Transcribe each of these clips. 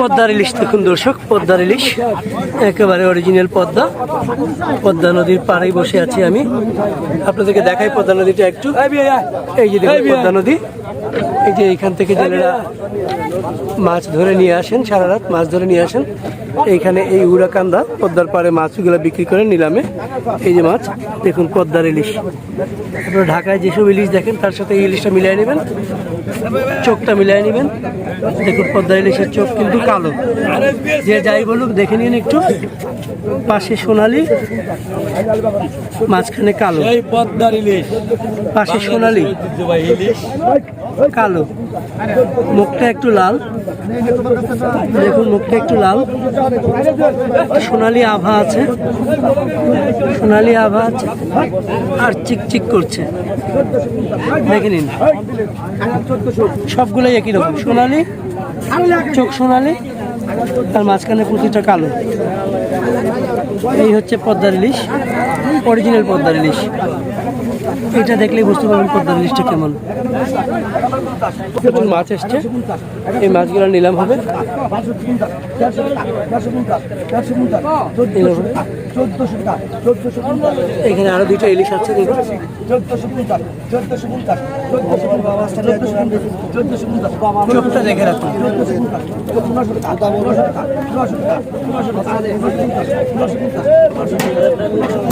পদ্মার ইলিশ দেখুন দর্শক, পদ্মার ইলিশ, একেবারে অরিজিনাল পদ্মা। পদ্মা নদীর পাড়ে বসে আছি আমি। আপনাদেরকে দেখাই পদ্মা নদীটা একটু। এই যে দেখুন, পদ্মা নদী। এই যে এইখান থেকে জেলেরা মাছ ধরে নিয়ে আসেন, সারা রাত মাছ ধরে নিয়ে আসেন। এইখানে এই উড়াকান্দা, পদ্মার পাড়ে মাছগুলো বিক্রি করে নিলামে। এই যে মাছ, দেখুন পদ্মার ইলিশ। আপনারা ঢাকায় যেসব ইলিশ দেখেন, তার সাথে এই ইলিশটা মিলিয়ে নেবেন। চোখটা মিলিয়ে নেবেন। দেখুন পদ্মা ইলিশের চোখ কিন্তু কালো। যে যাই বলুক দেখে নিন একটু। পাশে সোনালি মাঝখানে কালো। পদ্মার ইলিশ। পাশে সোনালি। কালো। মুখটা একটু লাল। দেখুন মুখটা একটু লাল। সোনালি আভা আছে। সোনালি আভা আছে। আর চিকচিক করছে। দেখে নিন। সবগুলোই একই রকম সোনালি চোখ সোনালি আর মাঝখানে প্রতিটা কালো। এই হচ্ছে পদ্মার ইলিশ। অরিজিনাল পদ্মার ইলিশ। এটা দেখলেই বুঝতে পারবেন পদ্মার ইলিশটা কেমন। প্রচুর মাছ এসছে এই মাছগুলো নিলাম হবে। এখানে আরও দুইটা ইলিশ আছে দেখে রাখুন।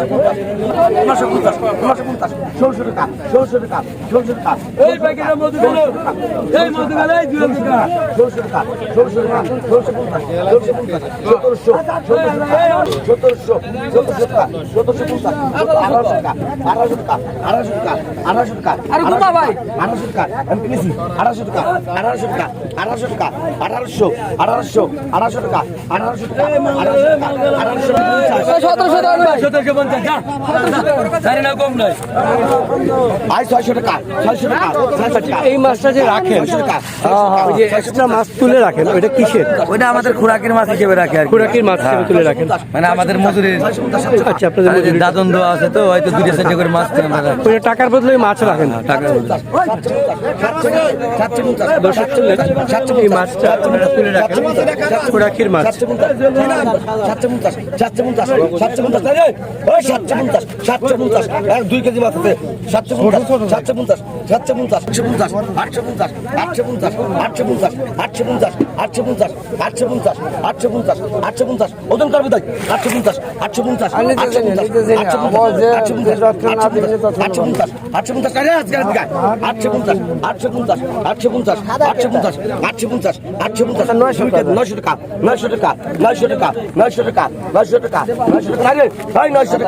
পঞ্চাশ পঞ্চাশ পঞ্চাশ পঞ্চাশ পঞ্চাশ ষোলশো টাকা ষোলশো টাকা টাকা এই মধ্যে এই মধ্যে টাকা টাকা টাকা পঞ্চাশ পঞ্চাশ সতেরোশো সতেরোশো সতেরোশো টাকা সতেরোশো পঞ্চাশ আঠারোশো টাকা আঠারোশো টাকা আঠারোশো টাকা আঠারোশো টাকা আঠারোশো টাকা আমি কিনেছি আঠারোশো টাকা আঠারোশো টাকা আঠারোশো টাকা আঠারোশো আঠারোশো আঠারোশো টাকা আঠারোশো টাকা আঠারোশো টাকা আঠারোশো টাকা সতেরোশো এই মাছটা যে রাখেন ছয়শো টাকা ওই যে এক্সট্রা মাছ তুলে রাখেন ওইটা কিসের ওইটা আমাদের খোরাকের মাছ হিসেবে রাখে আর। মাছ হিসেবে তুলে রাখেন মানে আমাদের মজুরির আচ্ছা আপনাদের আর যে মজুরি। দাদন দেওয়া আছে তো হয়তো চারটে করে মাছ। ওইটা টাকার বদলে মাছ রাখেন টাকা দর্শক শুনলেন এই মাছটা আপনারা তুলে রাখেন খুরাকির মাছ সাতশো পঞ্চাশ সাতশো পঞ্চাশ সাতশো পঞ্চাশ ওই সাতশো পঞ্চাশ সাতশো পঞ্চাশ দুই কেজি মাছ আছে সাতশো পঞ্চাশ সাতশো পঞ্চাশ সাতশো পঞ্চাশ আটশো পঞ্চাশ আটশো পঞ্চাশ আটশো পঞ্চাশ আটশো পঞ্চাশ আটশো পঞ্চাশ আটশো পঞ্চাশ আটশো পঞ্চাশ আটশো পঞ্চাশ ওজন করবি তাই আটশো পঞ্চাশ আটশো পঞ্চাশ আটশো পঞ্চাশ আটশো পঞ্চাশ আটশো পঞ্চাশ আটশো পঞ্চাশ আটশো পঞ্চাশ আটশো পঞ্চাশ আটশো পঞ্চাশ আটশো পঞ্চাশ আটশো পঞ্চাশ পঞ্চাশ পঞ্চাশ নয়শো টাকা নয়শো টাকা নয়শো টাকা নয়শো টাকা নয়শো টাকা নয়শো টাকা নয়শো টাকা নয়শো টাকা